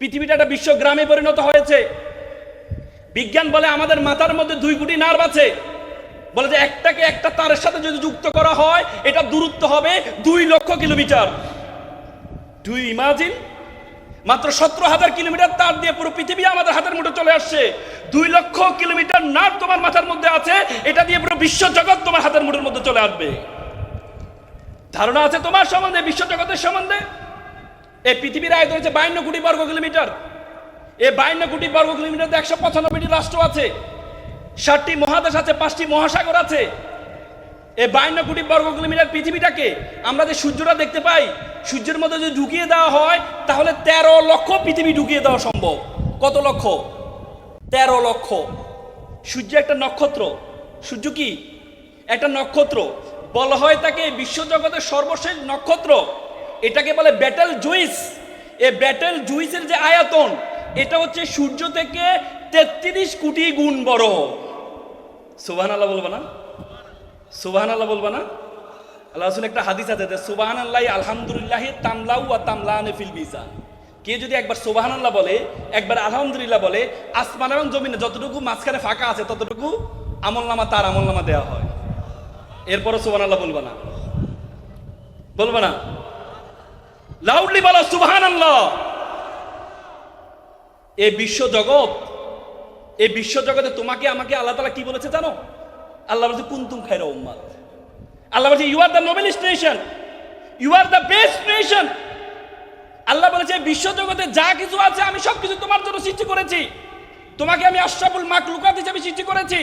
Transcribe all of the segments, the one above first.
পৃথিবীটা একটা বিশ্ব গ্রামে পরিণত হয়েছে। বিজ্ঞান বলে আমাদের মাথার মধ্যে দুই কোটি নার্ভ আছে। বলে যে একটাকে একটা তারের সাথে যদি যুক্ত করা হয়, এটা দূরত্ব হবে দুই লক্ষ কিলোমিটার। ডু ইমাজিন মাত্র সতেরো হাজার কিলোমিটার তার দিয়ে পুরো পৃথিবী আমাদের হাতের মুঠে চলে আসছে। দুই লক্ষ কিলোমিটার নার তোমার মাথার মধ্যে আছে, এটা দিয়ে পুরো বিশ্ব জগৎ তোমার হাতের মুঠের মধ্যে চলে আসবে। ধারণা আছে তোমার সম্বন্ধে? বিশ্ব জগতের সম্বন্ধে? এই পৃথিবীর আয়তন হচ্ছে বায়ান্ন কোটি বর্গ কিলোমিটার। এই বায়ান্ন কোটি বর্গ কিলোমিটার একশো পঁচানব্বইটি রাষ্ট্র আছে। ষাটটি মহাদেশ আছে, পাঁচটি মহাসাগর আছে। এই বায়ান্ন কোটি বর্গ কিলোমিটার পৃথিবীটাকে আমরা যে সূর্যটা দেখতে পাই, সূর্যের মধ্যে যদি ঢুকিয়ে দেওয়া হয়, তাহলে তেরো লক্ষ পৃথিবী ঢুকিয়ে দেওয়া সম্ভব। কত লক্ষ? তেরো লক্ষ। সূর্য একটা নক্ষত্র। সূর্য কি? একটা নক্ষত্র। বলা হয় তাকে বিশ্বজগতের সর্বশেষ নক্ষত্র। এটাকে বলে ব্যাটেল জুইস এ ব্যাটেল জুইসের যে আয়তন, এটা হচ্ছে সূর্য থেকে তেত্রিশ কোটি গুণ বড়। সুবাহান আল্লাহ বলব না? সুবাহান আল্লাহ বলব না? আল্লাহ রসুল একটা হাদিস আছে যে সুবাহান আল্লাহ আলহামদুলিল্লাহ তামলাউ আর তামলানে ফিল বিসা কে যদি একবার সুবাহান আল্লাহ বলে, একবার আলহামদুলিল্লাহ বলে, আসমান এবং জমিনে যতটুকু মাঝখানে ফাঁকা আছে ততটুকু আমল নামা তার আমল নামা দেওয়া হয়। এরপরও সুবাহান আল্লাহ বলব না। বলব না? লাউডলি বলো সুবাহান এই বিশ্ব জগৎ এই বিশ্ব জগতে তোমাকে, আমাকে আল্লাহ তালা কি বলেছে জানো? আল্লাহ বলছে, কুন্তুম খাইরা উম্মাদ আল্লাহ বলছে you are the noblest nation you are the best nation Allah বলেছে বিশ্ব জগতে যা কিছু আছে, আমি সব কিছু তোমার জন্য সৃষ্টি করেছি। তোমাকে আমি আশরাফুল মাকলুকাত হিসেবে সৃষ্টি করেছি।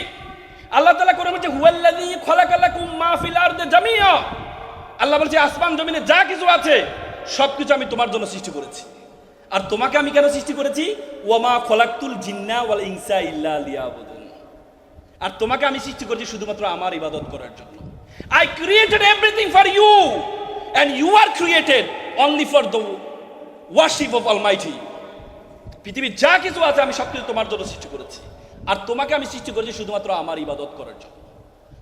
আল্লাহ তালা করে বলছে, হুয়াল্লাযী খলাকালাকুম মা ফিল আরদি জামিয়া। আল্লাহ বলছে, আসমান জমিনে যা কিছু আছে সব কিছু আমি তোমার জন্য সৃষ্টি করেছি। আর তোমাকে আমি কেন সৃষ্টি করেছি? ওয়ামা খলাকতুল জিন্না ওয়াল ইনসা ইল্লা লিয়াবুদুন। আর তোমাকে আমি সৃষ্টি করেছি শুধুমাত্র আমার ইবাদত করার জন্য। I created everything for you and you are created only for the worship of almighty পৃথিবীর যা কিছু আছে আমি সব কিছু তোমার জন্য সৃষ্টি করেছি। আর তোমাকে আমি সৃষ্টি করেছি শুধুমাত্র আমার ইবাদত করার জন্য।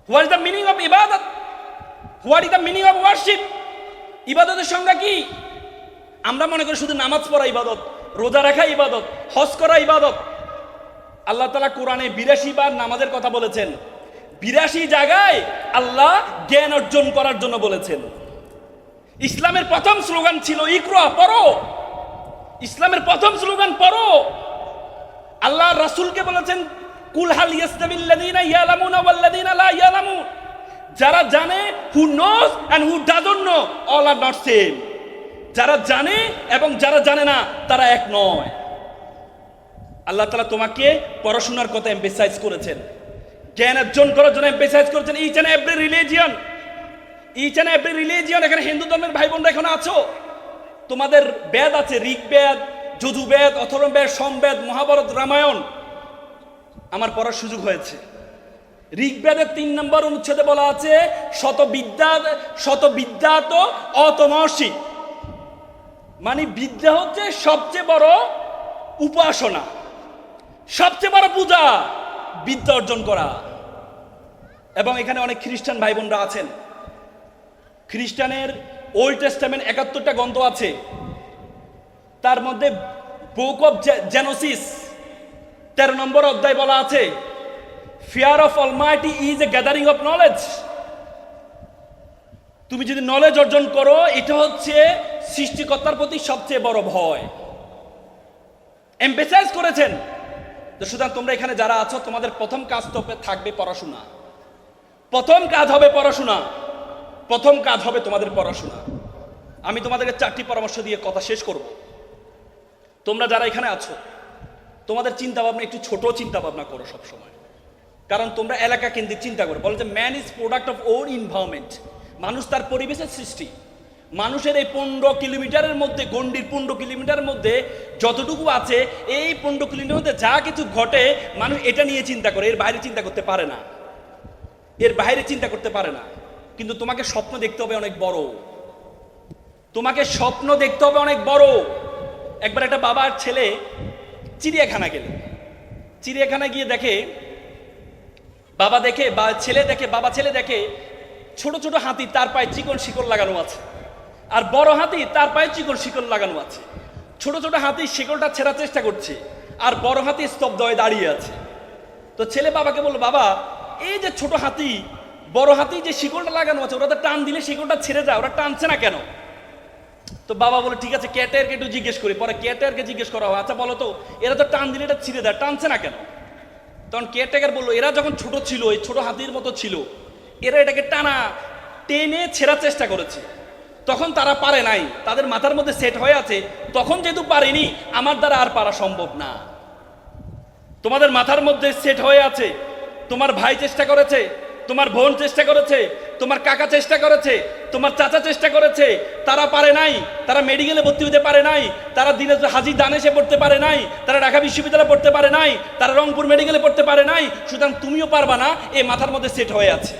What is the meaning of ইবাদত what is the meaning of worship ইবাদতের সংজ্ঞা কি? আমরা মনে করি শুধু নামাজ পড়া ইবাদত, রোজা রাখা ইবাদত, হজ করা ইবাদত। আল্লাহ তালা কোরআনে বিরাশি বার নামাজের কথা বলেছেন। বিরাশি জায়গায় আল্লাহ জ্ঞান অর্জন করার জন্য বলেছেন। ইসলামের প্রথম স্লোগান ছিল, ইকরা, পড়ো। ইসলামের প্রথম স্লোগান, পড়ো। আল্লাহ রাসূলকে বলেছেন, কুল হাল ইয়াস্তাবিল্লাযীনা ইয়ালামুনা ওয়াল্লাযীনা লা ইয়ালামুন। যারা জানে who knows and who doesn't know all are not same যারা জানে এবং যারা জানে না, তারা এক নয়। আল্লাহ তালা তোমাকে পড়াশোনার কথা এম্পেসাইজ করেছেন। জ্ঞান অর্জন করার জন্য এম্পেসাইজ করেছেন। Each and every religion each and every religion এখানে হিন্দু ধর্মের ভাই বোনরা এখানে আছো? তোমাদের বেদ আছে, ঋগ্বেদ, যজুবেদ, অথর্ববেদ, সমবেদ, মহাভারত, রামায়ণ। আমার পড়ার সুযোগ হয়েছে। ঋগ্বেদের তিন নম্বর অনুচ্ছেদে বলা আছে শত বিদ্যা শত বিদ্যা তো অতমর্ষি। মানে বিদ্যা হচ্ছে সবচেয়ে বড় উপাসনা, সবচেয়ে বড় পূজা, বিদ্যা অর্জন করা। এবং এখানে অনেক খ্রিস্টান ভাই বোনরা আছেন। খ্রিস্টানের ওল্ড টেস্টামেন্ট একাত্তরটা গ্রন্থ আছে। তার মধ্যে বুক অফ জেনোসিস তেরো নম্বর অধ্যায় বলা আছে fear of almighty is a gathering of knowledge তুমি যদি নলেজ অর্জন করো, এটা হচ্ছে সৃষ্টিকর্তার প্রতি সবচেয়ে বড় ভয়। এম্পেসাইজ করেছেন সুতরাং তোমরা এখানে যারা আছো, তোমাদের প্রথম কাজ তো থাকবে পড়াশোনা। প্রথম কাজ হবে পড়াশোনা। প্রথম কাজ হবে তোমাদের পড়াশোনা। আমি তোমাদেরকে চারটি পরামর্শ দিয়ে কথা শেষ করব। তোমরা যারা এখানে আছো, তোমাদের চিন্তা ভাবনা একটু ছোট চিন্তা ভাবনা করো সবসময়। কারণ তোমরা এলাকা কেন্দ্রিক চিন্তা করো। বলো যে man is product of our environment মানুষ তার পরিবেশের সৃষ্টি। মানুষের এই পনেরো কিলোমিটারের মধ্যে গন্ডির পনেরো কিলোমিটারের মধ্যে যতটুকু আছে, এই পনেরো কিলোমিটার মধ্যে যা কিছু ঘটে, মানুষ এটা নিয়ে চিন্তা করে, এর বাইরে চিন্তা করতে পারে না। এর বাইরে চিন্তা করতে পারে না। কিন্তু তোমাকে স্বপ্ন দেখতে হবে অনেক বড়। তোমাকে স্বপ্ন দেখতে হবে অনেক বড়। একবার একটা বাবার ছেলে চিড়িয়াখানা গেল। চিড়িয়াখানা গিয়ে দেখে বাবা দেখে, বা ছেলে দেখে, বাবা ছেলে দেখে ছোট ছোট হাতি তার পায়ে চিকন শিকল লাগানো আছে। আর বড় হাতি তার পায়ে চিকন শিকল লাগানো আছে। ছোট ছোট হাতি শিকলটা ছেঁড়ার চেষ্টা করছে, আর বড় হাতি স্তব্ধ হয়ে দাঁড়িয়ে আছে। তো ছেলে বাবাকে বলল, বাবা, এই যে ছোট হাতি, বড় হাতি যে শিকলটা লাগানো আছে, ওরা তো টান দিলে শিকলটা ছেড়ে যায়, ওরা টানছে না কেন? তো বাবা বলে ঠিক আছে ক্যাটারকে একটু জিজ্ঞেস করি, পরে ক্যাটারকে জিজ্ঞেস করা হয় আচ্ছা বলো তো, এরা তো টান দিলে এটা ছিঁড়ে দেয় টানছে না কেন? তখন কেয়ারটেকার বলল, এরা যখন ছোট ছিল, এই ছোট হাতির মতো ছিল, এরা এটাকে টানা, টেনে ছেঁড়ার চেষ্টা করেছে। তখন তারা পারে নাই, তাদের মাথার মধ্যে সেট হয়ে আছে, তখন যেহেতু পারেনি, আমার দ্বারা আর পারা সম্ভব না। তোমাদের মাথার মধ্যে সেট হয়ে আছে, তোমার ভাই চেষ্টা করেছে, তোমার বোন চেষ্টা করেছে, তোমার কাকা চেষ্টা করেছে তোমার চাচা চেষ্টা করেছে, তারা পারে নাই, তারা মেডিকেলে ভর্তি হতে পারে নাই, তারা দিনে হাজি দানেশে পড়তে পারে নাই, তারা ঢাকা বিশ্ববিদ্যালয়ে পড়তে পারে নাই, তারা রংপুর মেডিকেলে পড়তে পারে নাই, সুতরাং তুমিও পারবা না, এ মাথার মধ্যে সেট হয়ে আছে।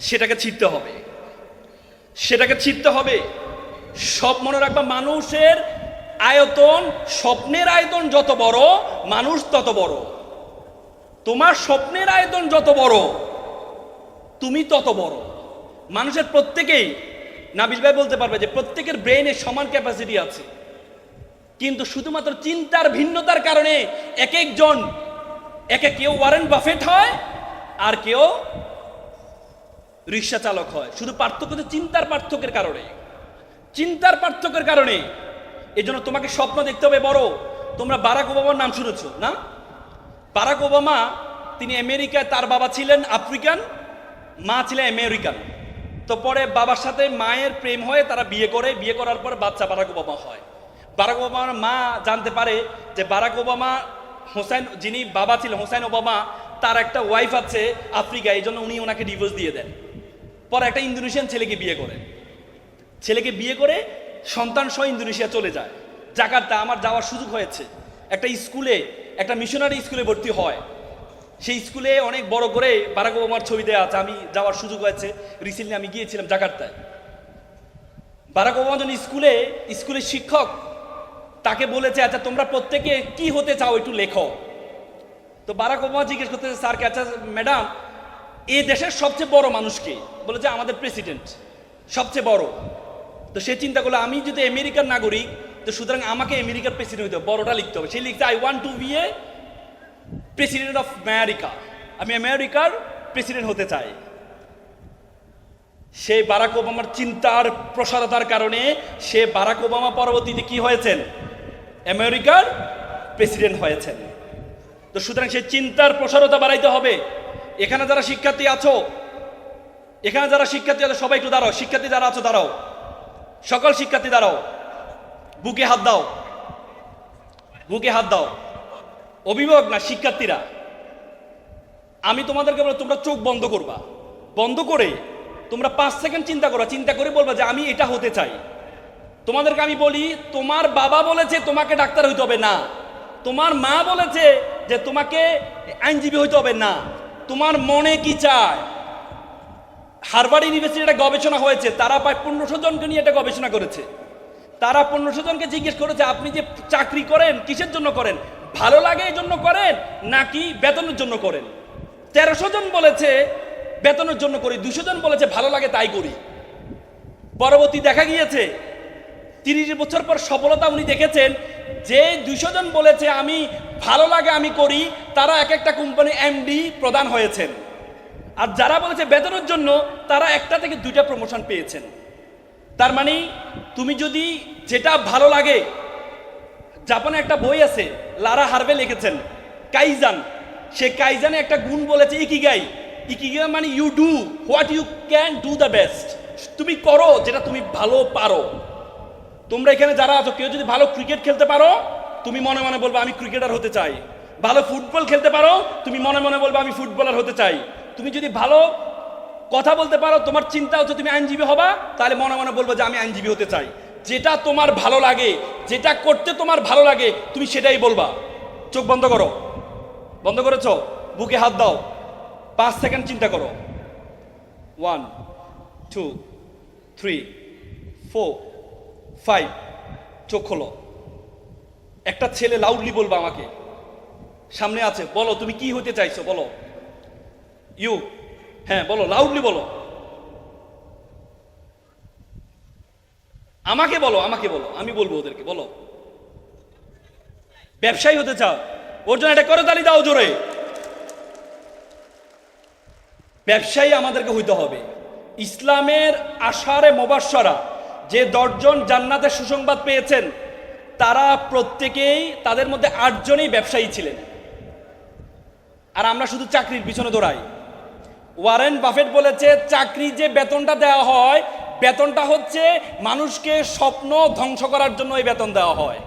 সেটাকে ছিঁড়তে হবে। সেটাকে ছিঁড়তে হবে। সব মনে রাখবা, মানুষের আয়তন, স্বপ্নের আয়তন যত বড়, মানুষ তত বড়। তোমার স্বপ্নের আয়তন যত বড়, তুমি তত বড়। মানুষের প্রত্যেকেই নাবিল ভাই বলতে পারবে যে প্রত্যেকের ব্রেইনে সমান ক্যাপাসিটি আছে। কিন্তু শুধুমাত্র চিন্তার ভিন্নতার কারণে এক একজন, একে কেউ ওয়ারেন বাফেট হয় আর কেউ রিক্সা চালক হয়। শুধু পার্থক্য হচ্ছে চিন্তার পার্থক্যের কারণে। চিন্তার পার্থক্যের কারণে এই জন্য তোমাকে স্বপ্ন দেখতে হবে বড়। তোমরা বারাক ওবামার নাম শুনেছো, না? বারাক ওবামা, তিনি আমেরিকায়, তার বাবা ছিলেন আফ্রিকান, মা ছিলেন আমেরিকান। তো পরে বাবার সাথে মায়ের প্রেম হয়ে তারা বিয়ে করে, বিয়ে করার পর বাচ্চা বারাক ওবামা হয়। বারাক ওবামার মা জানতে পারে যে বারাক ওবামা হোসেন, যিনি বাবা ছিলেন, হোসেন ওবামা, তার একটা ওয়াইফ আছে আফ্রিকা, এই জন্য উনি ওনাকে ডিভোর্স দিয়ে দেন। পরে একটা ইন্দোনেশিয়ান ছেলেকে বিয়ে করেন। ছেলেকে বিয়ে করে সন্তান সহ ইন্দোনেশিয়া চলে যায়। জাকার্তা, আমার যাওয়ার সুযোগ হয়েছে। একটা স্কুলে, একটা মিশনারি স্কুলে ভর্তি হয়। সেই স্কুলে অনেক বড় করে বারাক ওবামার ছবি দেওয়া আছে, আমি যাওয়ার সুযোগ হয়েছে। রিসেন্টলি আমি গিয়েছিলাম জাকার্তায়। বারাক ওবামা যখন স্কুলে, স্কুলের শিক্ষক তাকে বলেছে আচ্ছা তোমরা প্রত্যেকে কি হতে চাও একটু লেখো। তো বারাক ওবামা জিজ্ঞেস করতেছে স্যারকে আচ্ছা ম্যাডাম এই দেশের সবচেয়ে বড় মানুষকে। বলেছে, আমাদের প্রেসিডেন্ট, সবচেয়ে বড়। তো সে চিন্তা করল, আমি যদি আমেরিকার নাগরিক, তো সুতরাং আমাকে আমেরিকার প্রেসিডেন্ট হতে হবে। বড়টা লিখতে হবে। সে লিখতে I want to be a president of America আমি আমেরিকার প্রেসিডেন্ট হতে চাই। সে বারাক ওবামার চিন্তার প্রসারতার কারণে সে বারাক ওবামা পরবর্তীতে কি হয়েছেন? আমেরিকার প্রেসিডেন্ট হয়েছেন। তো সুতরাং সে চিন্তার প্রসারতা বাড়াইতে হবে। এখানে যারা শিক্ষার্থী আছো, এখানে যারা শিক্ষার্থী আছো, সবাই একটু দাঁড়াও। শিক্ষার্থী যারা আছো, দাঁড়াও। সকল শিক্ষার্থী দাঁড়াও। বুকে হাত দাও। বুকে হাত দাও। অভিভাবক না শিক্ষার্থীরা, আমি তোমাদেরকে বলব তোমরা চোখ বন্ধ করবা। বন্ধ করে তোমরা পাঁচ সেকেন্ড চিন্তা করো চিন্তা করে বলবা যে আমি এটা হতে চাই। তোমাদেরকে আমি বলি, তোমার বাবা বলেছে তোমাকে ডাক্তার হইতে হবে না। তোমার মা বলেছে যে তোমাকে আইনজীবী হইতে হবে না। তোমার মনে কি চায়? হারবার্ড ইউনিভার্সিটি একটা গবেষণা হয়েছে, তারা প্রায় পনেরোশো জনকে নিয়ে এটা গবেষণা করেছে। তারা পনেরোশো জনকে জিজ্ঞেস করেছে, আপনি যে চাকরি করেন, কিসের জন্য করেন? ভালো লাগে এই জন্য করেন, নাকি বেতনের জন্য করেন? তেরোশো জন বলেছে, বেতনের জন্য করি। দুশো জন বলেছে, ভালো লাগে তাই করি। পরবর্তী দেখা গিয়েছে, তিরিশ বছর পর সফলতা উনি দেখেছেন, যে দুশো জন বলেছে, আমি ভালো লাগে আমি করি, তারা এক একটা কোম্পানি এমডি প্রদান হয়েছেন। আর যারা বলেছে বেতনের জন্য, তারা একটা থেকে দুইটা প্রমোশন পেয়েছেন। তার মানে তুমি যদি যেটা ভালো লাগে জাপানে একটা বই আছে, লারা হারভে লিখেছেন, কাইজান। সে কাইজানে একটা গুণ বলেছে, ইকিগাই। ইকিগাই মানে you do what you can do the best তুমি করো যেটা তুমি ভালো পারো। তোমরা এখানে যারা আছো, কেউ যদি ভালো ক্রিকেট খেলতে পারো, তুমি মনে মনে বলবে, আমি ক্রিকেটার হতে চাই। ভালো ফুটবল খেলতে পারো, তুমি মনে মনে বলবে, আমি ফুটবলার হতে চাই। তুমি যদি ভালো কথা বলতে পারো, তোমার চিন্তা হচ্ছে তুমি আইনজীবী হবা, তাহলে মনে মনে বলব যে, আমি আইনজীবী হতে চাই। যেটা তোমার ভালো লাগে, যেটা করতে তোমার ভালো লাগে, তুমি সেটাই বলবা। চোখ বন্ধ করো। বন্ধ করেছ? বুকে হাত দাও। পাঁচ সেকেন্ড চিন্তা করো। One two three four five চোখ খোলো। একটা ছেলে লাউডলি বলবা আমাকে। সামনে আছে, বলো, তুমি কি হতে চাইছো? বলো। ইউ হ্যাঁ বলো লাউডলি বলো। আমাকে বলো আমাকে বলো, আমি বলব ওদেরকে, বলো। ব্যবসায়ী হতে চাও, ওর জন্য এটা করে তালি দাও জোরে। ব্যবসায়ী আমাদেরকে হইতে হবে। ইসলামের আশারে মোবাসরা, যে দশজন জান্নাতের সুসংবাদ পেয়েছেন, তারা প্রত্যেকেই তাদের মধ্যে আটজনই ব্যবসায়ী ছিলেন। আর আমরা শুধু চাকরির পিছনে দৌড়াই। ওয়ারেন বাফেট বলেছে, চাকরি যে বেতনটা দেওয়া হয় বেতনটা হচ্ছে মানুষকে স্বপ্ন ধ্বংস করার জন্য এই বেতন দেওয়া হয়।